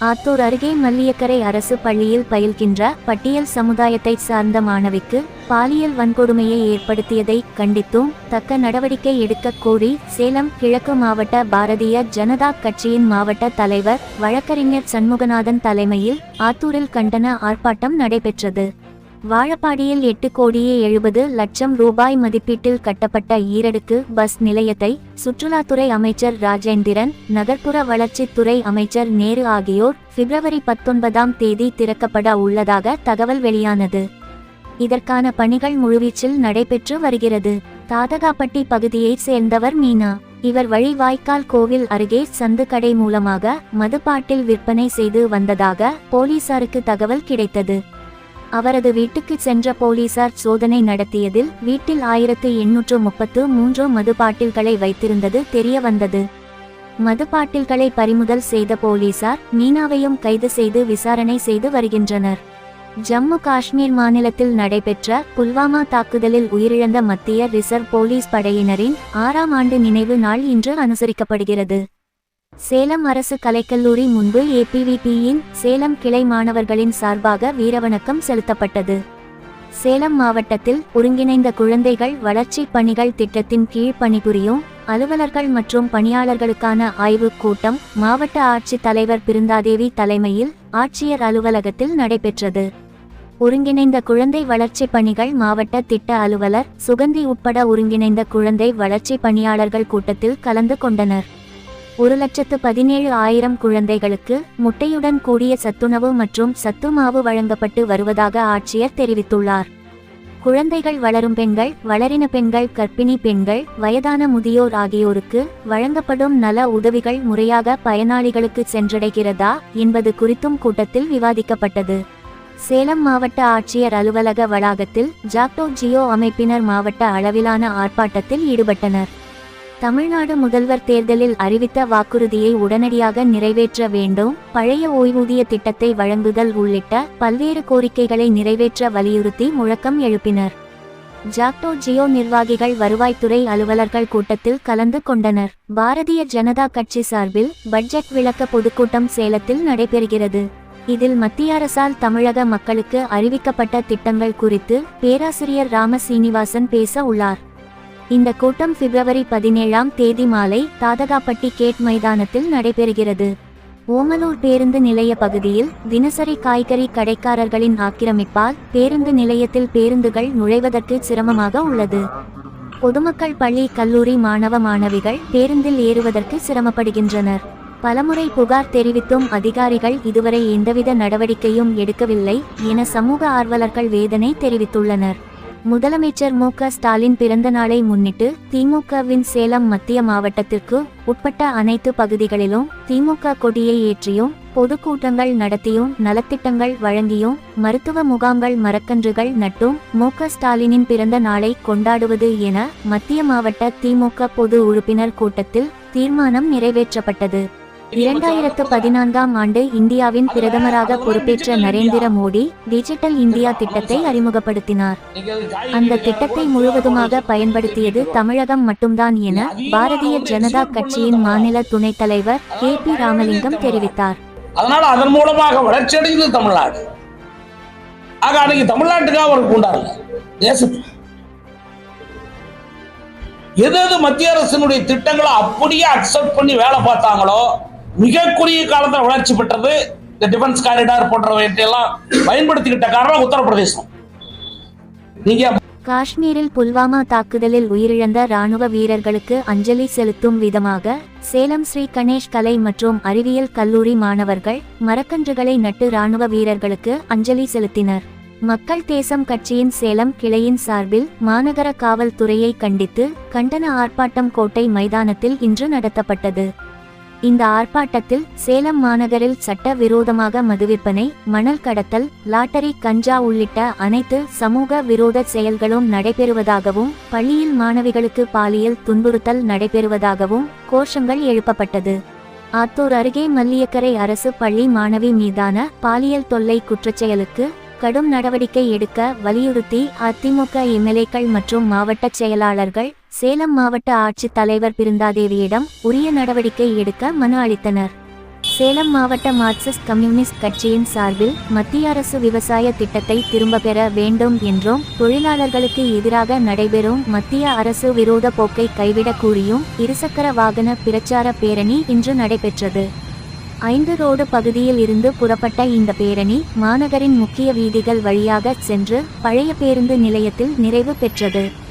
ஆத்தூர் அருகே மல்லியக்கரை அரசு பள்ளியில் பயில்கின்ற பட்டியல் சமுதாயத்தை சார்ந்த மாணவிக்கு பாலியல் வன்கொடுமையை ஏற்படுத்தியதை கண்டித்தும் தக்க நடவடிக்கை எடுக்கக் கோரி சேலம் கிழக்கு மாவட்ட பாரதிய ஜனதா கட்சியின் மாவட்ட தலைவர் வழக்கறிஞர் சண்முகநாதன் தலைமையில் ஆத்தூரில் கண்டன ஆர்ப்பாட்டம் நடைபெற்றது. வாழப்பாடியில் எட்டு கோடியே எழுபது லட்சம் ரூபாய் மதிப்பீட்டில் கட்டப்பட்ட ஈரடுக்கு பஸ் நிலையத்தை சுற்றுலாத்துறை அமைச்சர் ராஜேந்திரன் நகர்ப்புற வளர்ச்சித்துறை அமைச்சர் நேரு ஆகியோர் பிப்ரவரி பத்தொன்பதாம் தேதி திறக்கப்பட உள்ளதாக தகவல் வெளியானது. இதற்கான பணிகள் முழுவீச்சில் நடைபெற்று வருகிறது. தாதகாப்பட்டி பகுதியைச் சேர்ந்தவர் மீனா. இவர் வழி வாய்க்கால் கோவில் அருகே சந்து கடை மூலமாக மதுபாட்டில் விற்பனை செய்து வந்ததாக போலீசாருக்கு தகவல் கிடைத்தது. அவரது வீட்டுக்கு சென்ற போலீசார் சோதனை நடத்தியதில் வீட்டில் ஆயிரத்து எண்ணூற்று முப்பத்து மூன்று மதுபாட்டில்களை வைத்திருந்தது தெரியவந்தது மது மதுபாட்டில்களை பறிமுதல் செய்த போலீசார் மீனாவையும் கைது செய்து விசாரணை செய்து வருகின்றனர். ஜம்மு காஷ்மீர் மாநிலத்தில் நடைபெற்ற புல்வாமா தாக்குதலில் உயிரிழந்த மத்திய ரிசர்வ் போலீஸ் படையினரின் ஆறாம் ஆண்டு நினைவு நாள் இன்று அனுசரிக்கப்படுகிறது. சேலம் அரசு கலைக்கல்லூரி முன்பு ஏபிவிபியின் சேலம் கிளை மாணவர்களின் சார்பாக வீரவணக்கம் செலுத்தப்பட்டது. சேலம் மாவட்டத்தில் ஒருங்கிணைந்த குழந்தைகள் வளர்ச்சி பணிகள் திட்டத்தின் கீழ் பணிபுரியும் அலுவலர்கள் மற்றும் பணியாளர்களுக்கான ஆய்வுக் கூட்டம் மாவட்ட ஆட்சித் தலைவர் பிருந்தாதேவி தலைமையில் ஆட்சியர் அலுவலகத்தில் நடைபெற்றது. ஒருங்கிணைந்த குழந்தை வளர்ச்சி பணிகள் மாவட்ட திட்ட அலுவலர் சுகந்தி உட்பட ஒருங்கிணைந்த குழந்தை வளர்ச்சி பணியாளர்கள் கூட்டத்தில் கலந்து கொண்டனர். ஒரு லட்சத்து பதினேழு ஆயிரம் குழந்தைகளுக்கு முட்டையுடன் கூடிய சத்துணவு மற்றும் சத்து மாவு வழங்கப்பட்டு வருவதாக ஆட்சியர் தெரிவித்துள்ளார். குழந்தைகள் வளரும் பெண்கள் வளரின பெண்கள் கர்ப்பிணி பெண்கள் வயதான முதியோர் ஆகியோருக்கு வழங்கப்படும் நல உதவிகள் முறையாக பயனாளிகளுக்கு சென்றடைகிறதா என்பது குறித்தும் கூட்டத்தில் விவாதிக்கப்பட்டது. சேலம் மாவட்ட ஆட்சியர் அலுவலக வளாகத்தில் ஜாக்டோ ஜியோ அமைப்பினர் மாவட்ட அளவிலான ஆர்ப்பாட்டத்தில் ஈடுபட்டனர். தமிழ்நாடு முதல்வர் தேர்தலில் அறிவித்த வாக்குறுதியை உடனடியாக நிறைவேற்ற வேண்டும் பழைய ஓய்வூதிய திட்டத்தை வழங்குதல் உள்ளிட்ட பல்வேறு கோரிக்கைகளை நிறைவேற்ற வலியுறுத்தி முழக்கம் எழுப்பினர். ஜாக்டோ ஜியோ நிர்வாகிகள் வருவாய்த்துறை அலுவலர்கள் கூட்டத்தில் கலந்து கொண்டனர். பாரதிய ஜனதா கட்சி சார்பில் பட்ஜெட் விளக்க பொதுக்கூட்டம் சேலத்தில் நடைபெறுகிறது. இதில் மத்திய அரசால் தமிழக மக்களுக்கு அறிவிக்கப்பட்ட திட்டங்கள் குறித்து பேராசிரியர் ராம சீனிவாசன் பேச உள்ளார். இந்த கூட்டம் பிப்ரவரி பதினேழாம் தேதி மாலை தாதகாப்பட்டி கேட் மைதானத்தில் நடைபெறுகிறது. ஓமலூர் பேருந்து நிலைய பகுதியில் தினசரி காய்கறி கடைக்காரர்களின் ஆக்கிரமிப்பால் பேருந்து நிலையத்தில் பேருந்துகள் நுழைவதற்கு சிரமமாக உள்ளது. பொதுமக்கள் பள்ளி கல்லூரி மாணவ மாணவிகள் பேருந்தில் ஏறுவதற்கு சிரமப்படுகின்றனர். பலமுறை புகார் தெரிவித்தும் அதிகாரிகள் இதுவரை எந்தவித நடவடிக்கையும் எடுக்கவில்லை என சமூக ஆர்வலர்கள் வேதனை தெரிவித்துள்ளனர். முதலமைச்சர் மு க ஸ்டாலின் பிறந்த நாளை முன்னிட்டு திமுகவின் சேலம் மத்திய மாவட்டத்திற்கு உட்பட்ட அனைத்து பகுதிகளிலும் திமுக கொடியை ஏற்றியும் பொதுக்கூட்டங்கள் நடத்தியும் நலத்திட்டங்கள் வழங்கியும் மருத்துவ முகாம்கள் மரக்கன்றுகள் நட்டும் மு க ஸ்டாலினின் பிறந்த நாளை கொண்டாடுவது என மத்திய மாவட்ட திமுக பொது உறுப்பினர் கூட்டத்தில் தீர்மானம் நிறைவேற்றப்பட்டது. இரண்டாயிரத்து பதினான்காம் ஆண்டு இந்தியாவின் பிரதமராக பொறுப்பேற்ற நரேந்திர மோடி டிஜிட்டல் இந்தியா திட்டத்தை அறிமுகப்படுத்தினார். அந்த திட்டத்தை முழுவதுமாக பயன்படுத்தியது தமிழகம் மட்டும்தான் என பாரதிய ஜனதா கட்சியின் மாநில துணைத் தலைவர் கே பி ராமலிங்கம் தெரிவித்தார். அதனால அதன் மூலமாக வளர்ச்சியடைந்தது தமிழ்நாடு. ஆக அன்னைக்கு தமிழ்நாட்டுக்காக அவருக்கு உண்டாருங்க தேசத்து எது எது மத்திய அரசினுடைய திட்டங்களை அப்படியே அக்செப்ட் பண்ணி வேலை பார்த்தாங்களோ மிக குறுகிய காலத்தில் வளர்ச்சி பெற்றது இந்த டிஃபென்ஸ் காரிடார் போன்றவற்றையெல்லாம் பயன்படுத்திக்கிட்ட காரணம் உத்தரப்பிரதேசம். நீங்க காஷ்மீரில் புல்வாமா தாக்குதலில் உயிரிழந்த ராணுவ வீரர்களுக்கு அஞ்சலி செலுத்தும் விதமாக சேலம் ஸ்ரீ கணேஷ் கலை மற்றும் அறிவியல் கல்லூரி மாணவர்கள் மரக்கன்றுகளை நட்டு ராணுவ வீரர்களுக்கு அஞ்சலி செலுத்தினர். மக்கள் தேசம் கட்சியின் சேலம் கிளையின் சார்பில் மாநகர காவல்துறையை கண்டித்து கண்டன ஆர்ப்பாட்டம் கோட்டை மைதானத்தில் இன்று நடத்தப்பட்டது. இந்த ஆர்ப்பாட்டத்தில் சேலம் மாநகரில் சட்ட விரோதமாக மதுவிற்பனை மணல் கடத்தல் லாட்டரி கஞ்சா உள்ளிட்ட அனைத்து சமூக விரோத செயல்களும் நடைபெறுவதாகவும் பள்ளியில் மாணவிகளுக்கு பாலியல் துன்புறுத்தல் நடைபெறுவதாகவும் கோஷங்கள் எழுப்பப்பட்டது. ஆத்தூர் அருகே மல்லியக்கரை அரசு பள்ளி மாணவி மீதான பாலியல் தொல்லை குற்றச்செயலுக்கு கடும் நடவடிக்கை எடுக்க வலியுறுத்தி அதிமுக எம்எல்ஏக்கள் மற்றும் மாவட்ட செயலாளர்கள் சேலம் மாவட்ட ஆட்சித் தலைவர் பிருந்தாதேவியிடம் உரிய நடவடிக்கை எடுக்க மனு அளித்தனர். சேலம் மாவட்ட மார்க்சிஸ்ட் கம்யூனிஸ்ட் கட்சியின் சார்பில் மத்திய அரசு விவசாய திட்டத்தை திரும்ப பெற வேண்டும் என்றும் தொழிலாளர்களுக்கு எதிராக நடைபெறும் மத்திய அரசு விரோத போக்கை கைவிடக் கூறியும் இருசக்கர வாகன பிரச்சார பேரணி இன்று நடைபெற்றது. ஐந்து ரோடு பகுதியில் இருந்து புறப்பட்ட இந்த பேரணி மாநகரின் முக்கிய வீதிகள் வழியாக சென்று பழைய பேருந்து நிலையத்தில் நிறைவு பெற்றது.